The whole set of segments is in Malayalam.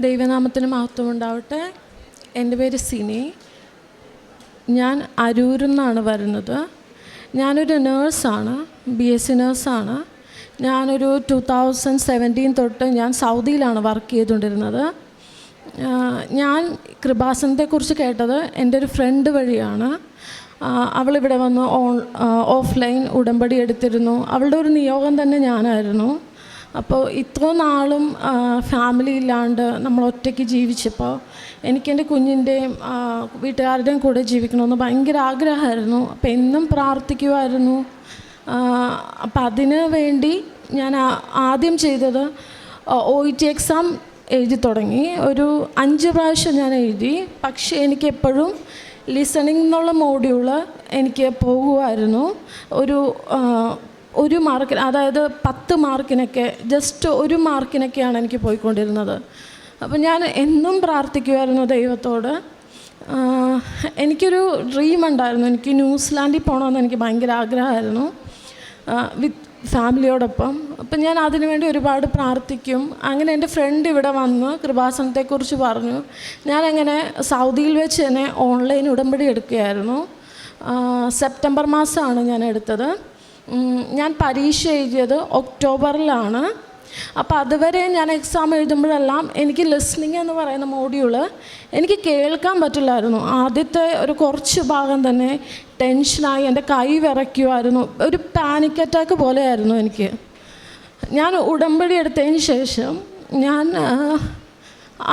ദൈവനാമത്തിന് മഹത്വം ഉണ്ടാവട്ടെ. എന്റെ പേര് സിനി. ഞാൻ അരൂരിൽ നിന്നാണ് വരുന്നത്. ഞാനൊരു നേഴ്സാണ് ബി എസ് സി നേഴ്സാണ്. ഞാനൊരു ടു തൗസൻഡ് സെവന്റീൻ തൊട്ട് ഞാൻ സൗദിയിലാണ് വർക്ക് ചെയ്തുകൊണ്ടിരുന്നത്. ഞാൻ കൃപാസനത്തെക്കുറിച്ച് കേട്ടത് എന്റെ ഒരു ഫ്രണ്ട് വഴിയാണ്. അവളിവിടെ വന്ന് ഓൺ ഓഫ്ലൈൻ ഉടമ്പടി എടുത്തിരുന്നു. അവളുടെ ഒരു നിയോഗം തന്നെ ഞാനായിരുന്നു. അപ്പോൾ ഇത്ര നാളും ഫാമിലി ഇല്ലാണ്ട് നമ്മൾ ഒറ്റയ്ക്ക് ജീവിച്ചപ്പോൾ എനിക്ക് എന്റെ കുഞ്ഞിന്റെയും വീട്ടുകാരുടെയും കൂടെ ജീവിക്കണമെന്ന് ഭയങ്കര ആഗ്രഹമായിരുന്നു. അപ്പോൾ എന്നും പ്രാർത്ഥിക്കുമായിരുന്നു. അപ്പം അതിന് വേണ്ടി ഞാൻ ആദ്യം ചെയ്തത് ഒ ഇ ടി എക്സാം എഴുതി തുടങ്ങി. ഒരു അഞ്ച് പ്രാവശ്യം ഞാൻ എഴുതി. പക്ഷേ എനിക്കെപ്പോഴും ലിസണിങ് എന്നുള്ള മോഡ്യൂൾ എനിക്ക് പോകുമായിരുന്നു. ഒരു ഒരു മാർക്കിന് അതായത് പത്ത് മാർക്കിനൊക്കെ ജസ്റ്റ് ഒരു മാർക്കിനൊക്കെയാണ് എനിക്ക് പോയിക്കൊണ്ടിരുന്നത്. അപ്പം ഞാൻ എന്നും പ്രാർത്ഥിക്കുമായിരുന്നു ദൈവത്തോട്. എനിക്കൊരു ഡ്രീം ഉണ്ടായിരുന്നു. എനിക്ക് ന്യൂസിലാൻഡിൽ പോകണമെന്ന് എനിക്ക് ഭയങ്കര ആഗ്രഹമായിരുന്നു. വിത്ത് ഫാമിലിയോടൊപ്പം അപ്പം ഞാൻ അതിനുവേണ്ടി ഒരുപാട് പ്രാർത്ഥിക്കും. അങ്ങനെ എന്റെ ഫ്രണ്ട് ഇവിടെ വന്ന് കൃപാസനത്തെക്കുറിച്ച് പറഞ്ഞു. ഞാനങ്ങനെ സൗദിയിൽ വെച്ച് തന്നെ ഓൺലൈൻ ഉടമ്പടി എടുക്കുകയായിരുന്നു. സെപ്റ്റംബർ മാസമാണ് ഞാൻ എടുത്തത്. ഞാൻ പരീക്ഷ എഴുതിയത് ഒക്ടോബറിലാണ്. അപ്പോൾ അതുവരെ ഞാൻ എക്സാം എഴുതുമ്പോഴെല്ലാം എനിക്ക് ലിസ്ണിംഗ് എന്ന് പറയുന്ന മോഡ്യൂൾ എനിക്ക് കേൾക്കാൻ പറ്റില്ലായിരുന്നു. ആദ്യത്തെ ഒരു കുറച്ച് ഭാഗം തന്നെ ടെൻഷനായി എന്റെ കൈ വിറയ്ക്കുമായിരുന്നു ഒരു പാനിക് അറ്റാക്ക് പോലെയായിരുന്നു എനിക്ക്. ഞാൻ ഉടമ്പടി എടുത്തതിന് ശേഷം ഞാൻ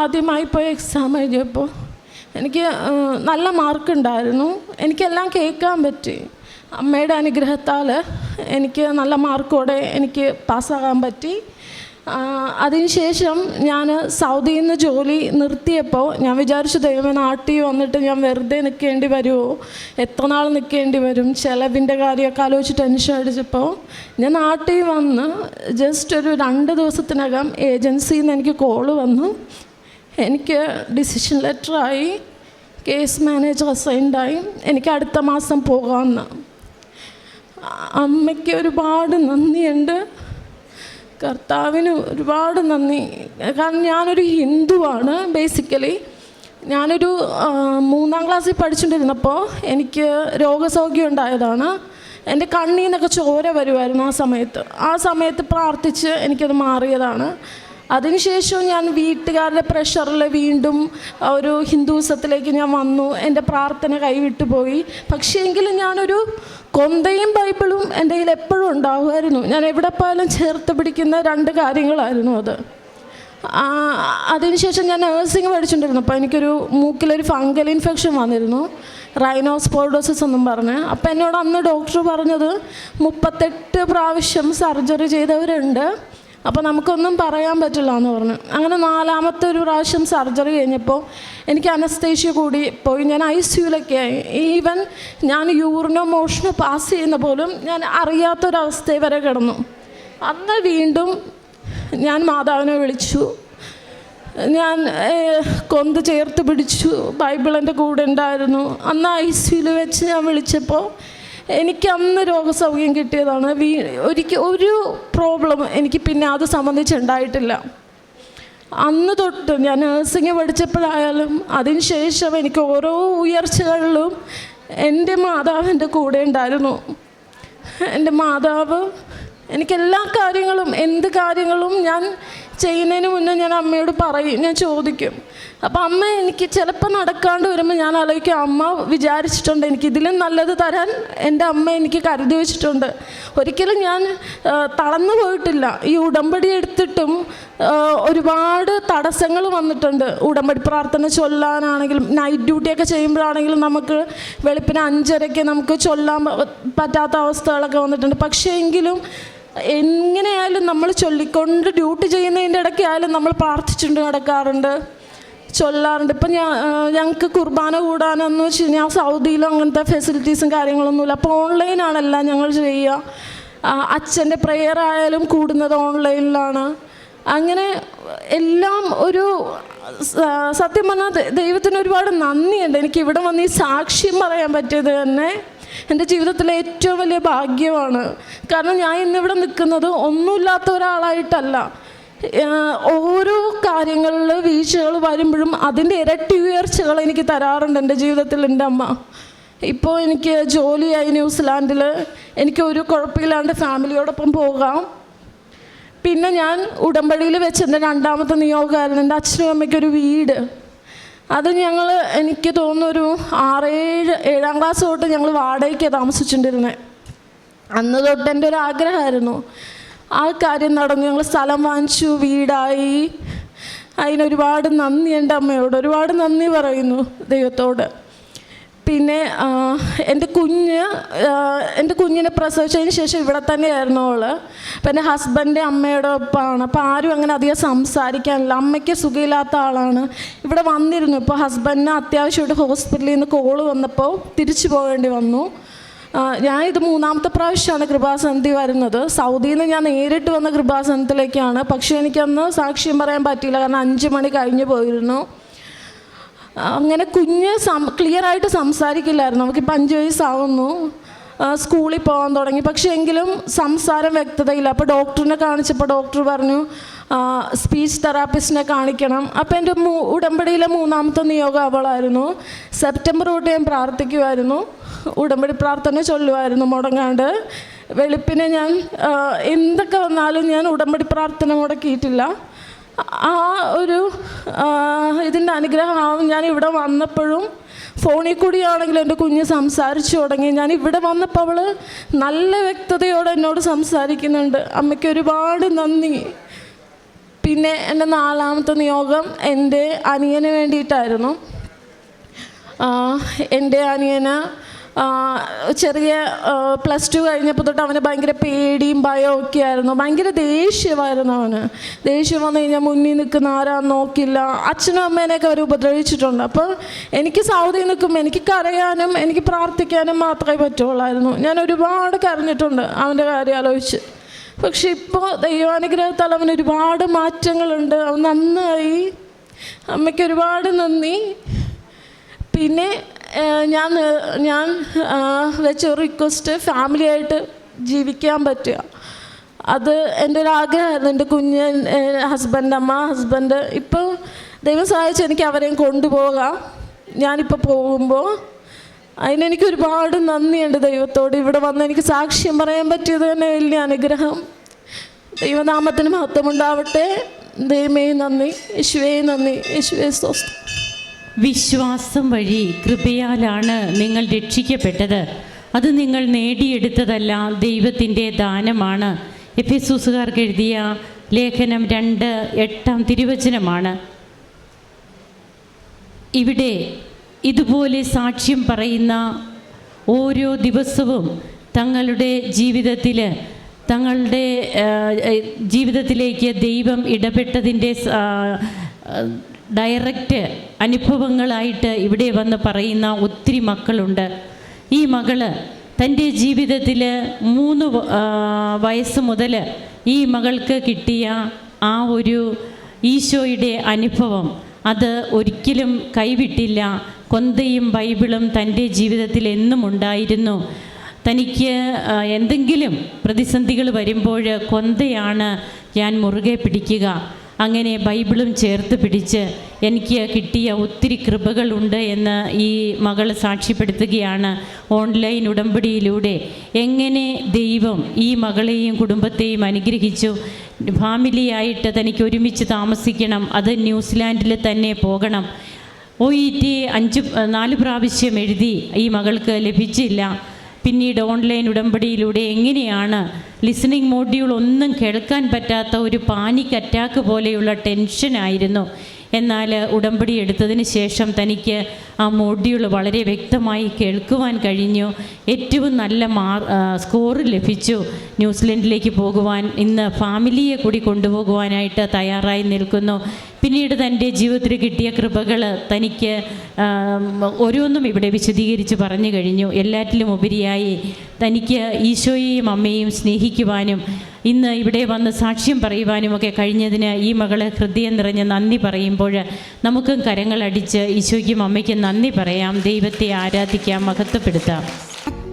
ആദ്യമായി പോയി എക്സാം എഴുതിയപ്പോൾ എനിക്ക് നല്ല നല്ല മാർക്കുണ്ടായിരുന്നു എനിക്കെല്ലാം കേൾക്കാൻ പറ്റി. അമ്മയുടെ അനുഗ്രഹത്താൽ എനിക്ക് നല്ല മാർക്കോടെ എനിക്ക് പാസ്സാകാൻ പറ്റി. അതിനുശേഷം ഞാൻ സൗദിയിൽ നിന്ന് ജോലി നിർത്തിയപ്പോൾ ഞാൻ വിചാരിച്ചു ദൈവമേ നാട്ടിൽ വന്നിട്ട് ഞാൻ വെറുതെ നിൽക്കേണ്ടി വരുമോ എത്ര നാൾ നിൽക്കേണ്ടി വരും? ചിലവിന്റെ കാര്യമൊക്കെ ആലോചിച്ച് ടെൻഷൻ അടിച്ചപ്പോൾ ഞാൻ നാട്ടിൽ വന്ന് ജസ്റ്റ് ഒരു രണ്ട് ദിവസത്തിനകം ഏജൻസിയിൽ നിന്ന് എനിക്ക് കോൾ വന്നു. എനിക്ക് ഡിസിഷൻ ലെറ്ററായി കേസ് മാനേജർ അസൈൻഡായി എനിക്ക് അടുത്ത മാസം പോകാമെന്ന് അമ്മയ്ക്ക് ഒരുപാട് നന്ദിയുണ്ട്. കർത്താവിന് ഒരുപാട് നന്ദി. കാരണം ഞാനൊരു ഹിന്ദുവാണ് ബേസിക്കലി ഞാനൊരു മൂന്നാം ക്ലാസ്സിൽ പഠിച്ചുകൊണ്ടിരുന്നപ്പോൾ എനിക്ക് രോഗസൗഖ്യം ഉണ്ടായതാണ്. എന്റെ കണ്ണിൽ നിന്നൊക്കെ ചോര വരുമായിരുന്നു ആ സമയത്ത്. ആ സമയത്ത് പ്രാർത്ഥിച്ച് എനിക്കത് മാറിയതാണ്. അതിനുശേഷം ഞാൻ വീട്ടുകാരുടെ പ്രഷറിൽ വീണ്ടും ഒരു ഹിന്ദുസത്തിലേക്ക് ഞാൻ വന്നു. എന്റെ പ്രാർത്ഥന കൈവിട്ടു പോയി. പക്ഷേ എങ്കിലും ഞാനൊരു കൊന്തയും ബൈബിളും എന്റെ കയ്യിൽ എപ്പോഴും ഉണ്ടാകുമായിരുന്നു ഞാൻ എവിടെ പോയാലും ചേർത്ത് പിടിക്കുന്ന രണ്ട് കാര്യങ്ങളായിരുന്നു അത്. അതിനുശേഷം ഞാൻ നേഴ്സിംഗ് പഠിച്ചുകൊണ്ടിരുന്നു. അപ്പോൾ എനിക്കൊരു മൂക്കിലൊരു ഫംഗൽ ഇൻഫെക്ഷൻ വന്നിരുന്നു. റൈനോസ്പോർഡോസിസ് എന്നും പറഞ്ഞ്. അപ്പോൾ എന്നോട് അന്ന് ഡോക്ടർ പറഞ്ഞത് മുപ്പത്തെട്ട് പ്രാവശ്യം സർജറി ചെയ്തവരുണ്ട്. അപ്പോൾ നമുക്കൊന്നും പറയാൻ പറ്റില്ല എന്ന് പറഞ്ഞു. അങ്ങനെ നാലാമത്തെ ഒരു പ്രാവശ്യം സർജറി കഴിഞ്ഞപ്പോൾ എനിക്ക് അനസ്തേഷ്യ കൂടി പോയി. ഞാൻ ഐ സിയുലൊക്കെ ആയി. ഈവൻ ഞാൻ യൂറിനോ മോഷനോ പാസ് ചെയ്യുന്ന പോലും ഞാൻ അറിയാത്തൊരവസ്ഥ വരെ കിടന്നു. അന്ന് വീണ്ടും ഞാൻ മാതാവിനെ വിളിച്ചു. ഞാൻ കൊന്ത് ചേർത്ത് പിടിച്ചു. ബൈബിൾ എന്റെ കൂടെ ഉണ്ടായിരുന്നു. അന്ന് ഐ സിയിൽ വെച്ച് ഞാൻ വിളിച്ചപ്പോൾ എനിക്ക് അന്ന് രോഗസൗഖ്യം കിട്ടിയതാണ്. വീ ഒരിക്കൽ ഒരു പ്രോബ്ലം എനിക്ക് പിന്നെ അത് സംബന്ധിച്ചുണ്ടായിട്ടില്ല. അന്ന് തൊട്ട് ഞാൻ നഴ്സിംഗ് പഠിച്ചപ്പോഴായാലും അതിന് ശേഷം എനിക്ക് ഓരോ ഉയർച്ചകളിലും എന്റെ മാതാവ് എന്റെ കൂടെ ഉണ്ടായിരുന്നു. എന്റെ മാതാവ് എനിക്ക് എല്ലാ കാര്യങ്ങളും എന്ത് കാര്യങ്ങളും ഞാൻ ചെയ്യുന്നതിന് മുന്നേ ഞാൻ അമ്മയോട് പറയും ഞാൻ ചോദിക്കും. അപ്പം അമ്മ എനിക്ക് ചിലപ്പോൾ നടക്കാണ്ട് വരുമ്പോൾ ഞാൻ ആലോചിക്കും അമ്മ വിചാരിച്ചിട്ടുണ്ട് എനിക്ക് ഇതിലും നല്ലത് തരാൻ എന്റെ അമ്മ എനിക്ക് കരുതി വെച്ചിട്ടുണ്ട്. ഒരിക്കലും ഞാൻ തളർന്നു പോയിട്ടില്ല. ഈ ഉടമ്പടി എടുത്തിട്ടും ഒരുപാട് തടസ്സങ്ങൾ വന്നിട്ടുണ്ട്. ഉടമ്പടി പ്രാർത്ഥന ചൊല്ലാനാണെങ്കിലും നൈറ്റ് ഡ്യൂട്ടിയൊക്കെ ചെയ്യുമ്പോഴാണെങ്കിലും നമുക്ക് വെളുപ്പിന് അഞ്ചരയ്ക്ക് നമുക്ക് ചൊല്ലാൻ പറ്റാത്ത അവസ്ഥകളൊക്കെ വന്നിട്ടുണ്ട്. പക്ഷേ എങ്കിലും എങ്ങനെയായാലും നമ്മൾ ചൊല്ലിക്കൊണ്ട് ഡ്യൂട്ടി ചെയ്യുന്നതിന്റെ ഇടയ്ക്കായാലും നമ്മൾ പ്രാർത്ഥിച്ചുകൊണ്ട് നടക്കാറുണ്ട് ചൊല്ലാറുണ്ട്. ഇപ്പം ഞാൻ ഞങ്ങൾക്ക് കുർബാന കൂടാനെന്ന് വെച്ച് കഴിഞ്ഞാൽ സൗദിയിലും അങ്ങനത്തെ ഫെസിലിറ്റീസും കാര്യങ്ങളൊന്നുമില്ല. അപ്പോൾ ഓൺലൈനാണെല്ലാം ഞങ്ങൾ ചെയ്യുക. അച്ഛന്റെ പ്രെയർ ആയാലും കൂടുന്നത് ഓൺലൈനിലാണ്. അങ്ങനെ എല്ലാം ഒരു സത്യം പറഞ്ഞാൽ ദൈവത്തിന് ഒരുപാട് നന്ദിയുണ്ട്. എനിക്ക് ഇവിടെ വന്ന് ഈ സാക്ഷ്യം പറയാൻ പറ്റിയത് തന്നെ എന്റെ ജീവിതത്തിലെ ഏറ്റവും വലിയ ഭാഗ്യമാണ്. കാരണം ഞാൻ ഇന്നിവിടെ നിൽക്കുന്നത് ഒന്നുമില്ലാത്ത ഒരാളായിട്ടല്ല. ഓരോ കാര്യങ്ങളിൽ വീഴ്ചകൾ വരുമ്പോഴും അതിന്റെ ഇരട്ടി ഉയർച്ചകൾ എനിക്ക് തരാറുണ്ട് എന്റെ ജീവിതത്തിൽ എന്റെ അമ്മ. ഇപ്പോൾ എനിക്ക് ജോലിയായി ന്യൂസിലാൻഡിൽ എനിക്ക് ഒരു കുഴപ്പമില്ലാണ്ട് ഫാമിലിയോടൊപ്പം പോകാം. പിന്നെ ഞാൻ ഉടമ്പടിയിൽ വെച്ച് എന്റെ രണ്ടാമത്തെ നിയോഗമായിരുന്നു. എന്റെ അച്ഛനും അമ്മയ്ക്കൊരു വീട്. അത് ഞങ്ങൾ എനിക്ക് തോന്നുന്നു ഒരു ആറേഴ് ഏഴാം ക്ലാസ് തൊട്ട് ഞങ്ങൾ വാടകയ്ക്കാണ് താമസിച്ചുകൊണ്ടിരുന്നത് അന്ന് തൊട്ട് എന്റെ ഒരു ആഗ്രഹമായിരുന്നു. ആ കാര്യം നടന്നു ഞങ്ങൾ സ്ഥലം വാങ്ങിച്ചു വീടായി. അതിനൊരുപാട് നന്ദി എന്റെ അമ്മയോട് ഒരുപാട് നന്ദി പറയുന്നു ദൈവത്തോട്. പിന്നെ എന്റെ കുഞ്ഞ് എന്റെ കുഞ്ഞിനെ പ്രസവിച്ചതിന് ശേഷം ഇവിടെ തന്നെയായിരുന്നു അവൾ. അപ്പം എന്റെ ഹസ്ബൻഡ് അമ്മയുടെ ഒപ്പമാണ് അപ്പോൾ ആരും അങ്ങനെ അധികം സംസാരിക്കാനില്ല. അമ്മയ്ക്ക് സുഖമില്ലാത്ത ആളാണ്. ഇവിടെ വന്നിരുന്നു. ഇപ്പോൾ ഹസ്ബൻഡിന് അത്യാവശ്യമായിട്ട് ഹോസ്പിറ്റലിൽ നിന്ന് കോൾ വന്നപ്പോൾ തിരിച്ചു പോകേണ്ടി വന്നു. ഞാൻ ഇത് മൂന്നാമത്തെ പ്രാവശ്യമാണ് കൃപാസനത്തിൽ വരുന്നത്. സൗദിയിൽ നിന്ന് ഞാൻ നേരിട്ട് വന്ന കൃപാസനത്തിലേക്കാണ്. പക്ഷേ എനിക്കന്ന് സാക്ഷ്യം പറയാൻ പറ്റിയില്ല. കാരണം അഞ്ച് മണി കഴിഞ്ഞ് പോയിരുന്നു. അങ്ങനെ കുഞ്ഞ് സം ക്ലിയർ ആയിട്ട് സംസാരിക്കില്ലായിരുന്നു. നമുക്കിപ്പോൾ അഞ്ച് വയസ്സാവുന്നു. സ്കൂളിൽ പോകാൻ തുടങ്ങി. പക്ഷേ എങ്കിലും സംസാരം വ്യക്തതയില്ല. അപ്പോൾ ഡോക്ടറിനെ കാണിച്ചപ്പോൾ ഡോക്ടർ പറഞ്ഞു സ്പീച്ച് തെറാപ്പിസ്റ്റിനെ കാണിക്കണം. അപ്പോൾ എന്റെ മൂ ഉടമ്പടിയിലെ മൂന്നാമത്തെ നിയോഗം അവളായിരുന്നു. സെപ്റ്റംബർ തൊട്ട് ഞാൻ പ്രാർത്ഥിക്കുമായിരുന്നു ഉടമ്പടി പ്രാർത്ഥന ചൊല്ലുമായിരുന്നു മുടങ്ങാണ്ട്. വെളുപ്പിനെ ഞാൻ എന്തൊക്കെ വന്നാലും ഞാൻ ഉടമ്പടി പ്രാർത്ഥന മുടക്കിയിട്ടില്ല ആ ഒരു ഇതിന്റെ അനുഗ്രഹമാവും. ഞാൻ ഇവിടെ വന്നപ്പോഴും ഫോണിൽ കൂടിയാണെങ്കിലും എന്റെ കുഞ്ഞ് സംസാരിച്ചു തുടങ്ങി. ഞാൻ ഇവിടെ വന്നപ്പോൾ അവൾ നല്ല വ്യക്തതയോടെ എന്നോട് സംസാരിക്കുന്നുണ്ട്. അമ്മയ്ക്ക് ഒരുപാട് നന്ദി. പിന്നെ എന്റെ നാലാമത്തെ നിയോഗം എന്റെ അനിയന് വേണ്ടിയിട്ടായിരുന്നു. എന്റെ അനിയന് ചെറിയ പ്ലസ് ടു കഴിഞ്ഞപ്പോൾ തൊട്ട് അവന് ഭയങ്കര പേടിയും ഭയവും ഒക്കെ ആയിരുന്നു. ഭയങ്കര ദേഷ്യമായിരുന്നു അവന്. ദേഷ്യം വന്നു കഴിഞ്ഞാൽ മുന്നിൽ നിൽക്കുന്ന ആരാന്ന് നോക്കില്ല. അച്ഛനും അമ്മേനെയൊക്കെ അവർ ഉപദ്രവിച്ചിട്ടുണ്ട്. അപ്പോൾ എനിക്ക് സൗദിയിൽ നിൽക്കുമ്പോൾ എനിക്ക് കരയാനും എനിക്ക് പ്രാർത്ഥിക്കാനും മാത്രമേ പറ്റുള്ളായിരുന്നു. ഞാൻ ഒരുപാട് കരഞ്ഞിട്ടുണ്ട് അവന്റെ കാര്യം ആലോചിച്ച്. പക്ഷെ ഇപ്പോൾ ദൈവാനുഗ്രഹത്താൽ അവന് ഒരുപാട് മാറ്റങ്ങളുണ്ട്. അവൻ നന്നായി. അമ്മയ്ക്ക് ഒരുപാട് നന്ദി. പിന്നെ ഞാൻ ഞാൻ വെച്ച ഒരു റിക്വസ്റ്റ് ഫാമിലിയായിട്ട് ജീവിക്കാൻ പറ്റുക. അത് എന്റെ ഒരു ആഗ്രഹമായിരുന്നു. എന്റെ കുഞ്ഞ് ഹസ്ബൻഡ് അമ്മ ഹസ്ബൻഡ് ഇപ്പോൾ ദൈവം സഹായിച്ച് എനിക്ക് അവരെയും കൊണ്ടുപോകാം. ഞാനിപ്പോൾ പോകുമ്പോൾ അതിനെനിക്ക് ഒരുപാട് നന്ദിയുണ്ട് ദൈവത്തോട്. ഇവിടെ വന്ന് എനിക്ക് സാക്ഷ്യം പറയാൻ പറ്റിയത് തന്നെ വലിയ അനുഗ്രഹം. ദൈവനാമത്തിന് മഹത്വമുണ്ടാവട്ടെ. ദൈവമേ നന്ദി. യേശുവേ നന്ദി. യേശുവേ സ്വസ്ഥം വിശ്വാസം വഴി കൃപയാലാണ് നിങ്ങൾ രക്ഷിക്കപ്പെട്ടത്. അത് നിങ്ങൾ നേടിയെടുത്തതല്ല ദൈവത്തിന്റെ ദാനമാണ്. എഫ് എസൂസുകാർക്ക് എഴുതിയ ലേഖനം രണ്ട് എട്ടാം തിരുവചനമാണ്. ഇവിടെ ഇതുപോലെ സാക്ഷ്യം പറയുന്ന ഓരോ ദിവസവും തങ്ങളുടെ ജീവിതത്തിൽ തങ്ങളുടെ ജീവിതത്തിലേക്ക് ദൈവം ഇടപെട്ടതിന്റെ ഡയറക്റ്റ് അനുഭവങ്ങളായിട്ട് ഇവിടെ വന്ന് പറയുന്ന ഒത്തിരി മക്കളുണ്ട്. ഈ മകൾ തന്റെ ജീവിതത്തിൽ മൂന്ന് വയസ്സ് മുതൽ ഈ മകൾക്ക് കിട്ടിയ ആ ഒരു ഈശോയുടെ അനുഭവം. അത് ഒരിക്കലും കൈവിട്ടില്ല. കൊന്തയും ബൈബിളും തന്റെ ജീവിതത്തിൽ എന്നും ഉണ്ടായിരുന്നു. തനിക്ക് എന്തെങ്കിലും പ്രതിസന്ധികൾ വരുമ്പോൾ കൊന്തയാണ് ഞാൻ മുറുകെ പിടിക്കുക. അങ്ങനെ ബൈബിളും ചേർത്ത് പിടിച്ച് എനിക്ക് കിട്ടിയ ഒത്തിരി കൃപകളുണ്ട് എന്ന് ഈ മകൾ സാക്ഷ്യപ്പെടുത്തുകയാണ് ഓൺലൈൻ ഉടമ്പടിയിലൂടെ. എങ്ങനെ ദൈവം ഈ മകളെയും കുടുംബത്തെയും അനുഗ്രഹിച്ചു? ഫാമിലിയായിട്ട് തനിക്ക് ഒരുമിച്ച് താമസിക്കണം. അത് ന്യൂസിലാൻഡിൽ തന്നെ പോകണം. ഒ ഇ ടി അഞ്ച് നാല് പ്രാവശ്യം എഴുതി ഈ മകൾക്ക് ലഭിച്ചില്ല. പിന്നീട് ഓൺലൈൻ ഉടമ്പടിയിലൂടെ എങ്ങനെയാണ് ലിസണിങ് മോഡ്യൂൾ ഒന്നും കേൾക്കാൻ പറ്റാത്ത ഒരു പാനിക് അറ്റാക്ക് പോലെയുള്ള ടെൻഷനായിരുന്നു എന്നാൽ ഉടമ്പടി എടുത്തതിന് ശേഷം തനിക്ക് ആ മോഡ്യൂൾ വളരെ വ്യക്തമായി കേൾക്കുവാൻ കഴിഞ്ഞു. ഏറ്റവും നല്ല മാർ സ്കോർ ലഭിച്ചു. ന്യൂസിലൻഡിലേക്ക് പോകുവാൻ ഇന്ന് ഫാമിലിയെ കൂടി കൊണ്ടുപോകുവാനായിട്ട് തയ്യാറായി നിൽക്കുന്നു. പിന്നീട് തന്റെ ജീവിതത്തിൽ കിട്ടിയ കൃപകൾ തനിക്ക് ഓരോന്നും ഇവിടെ വിശദീകരിച്ച് പറഞ്ഞു കഴിഞ്ഞു. എല്ലാറ്റിലും ഉപരിയായി തനിക്ക് ഈശോയെയും അമ്മയെയും സ്നേഹിക്കുവാനും ഇന്ന് ഇവിടെ വന്ന് സാക്ഷ്യം പറയുവാനുമൊക്കെ കഴിഞ്ഞതിന് ഈ മകളെ ഹൃദയം നിറഞ്ഞ് നന്ദി പറയുമ്പോൾ നമുക്കും കരങ്ങളടിച്ച് ഈശോയ്ക്കും അമ്മയ്ക്കും നന്ദി പറയാം. ദൈവത്തെ ആരാധിക്കാം മഹത്വപ്പെടുത്താം.